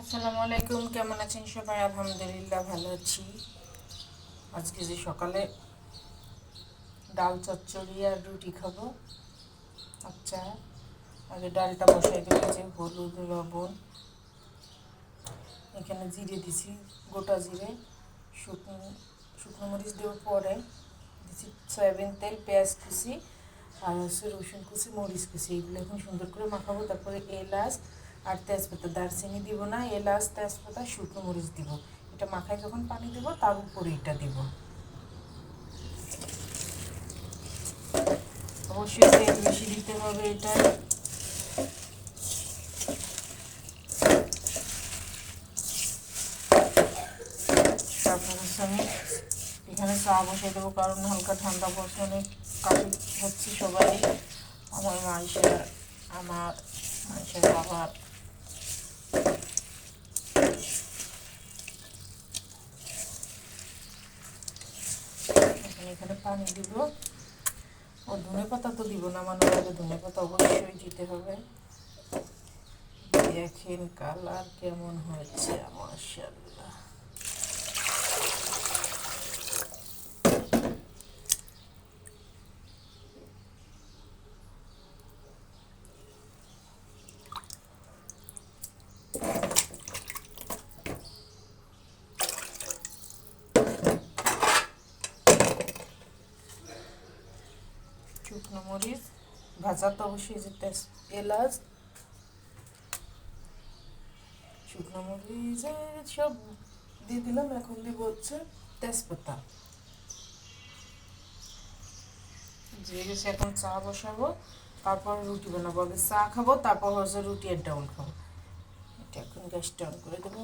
আসসালামু আলাইকুম, কেমন আছেন সবাই? আলহামদুলিল্লাহ ভালো আছি। আজকে যে সকালে ডাল চচ্চড়ি আর রুটি খাব আচ্ছা আগে ডালটা বসাই যে হলুদ, লবণ, এখানে জিরে দিছি, গোটা জিরে, শুকনো শুকনো মরিচ দেওয়ার পরে দিছি সয়াবিন তেল, পেঁয়াজ কুচি আর হচ্ছে রসুন কুচি, মরিচ কুচি, এগুলো এখন সুন্দর করে মাখাবো, তারপরে এলাচ আর তেজপাতা, দারচিনি দিব না, এলাচ, তেজপাতা, শুকনো মরিচ দিব। এটা মাখায় যখন পানি দেব, তার উপরে এটা দিব। অবশ্যই তেল বেশি দিতে হবে এটা। তারপর আমি এখানে চা বসাই দেবো, কারণ হালকা ঠান্ডা পড়ছে অনেক কাশি হচ্ছে সবাই আমার মাইসের আমার মাইসের বাবার এখন পানি দিব। ও ধনে পাতা তো দিব না মানে আগে ধনে পাতা অবশ্যই দিতে হবে। দেখেন কালার কেমন হয়েছে, মাশাআল্লাহ। শুকনো মরিচ, ভাজা তো অবশ্যই যে এলাচ, শুকনো মরিচ সব দিয়ে দিলাম। এখন দিব হচ্ছে তেজপাতা। দিয়ে গেছে এখন চা বসাবো, তারপর রুটি বানাবো। আগে চা খাব, তারপর হচ্ছে রুটি আর ডাউন খাব। এটা এখন গ্যাসটা অন করে দেবো।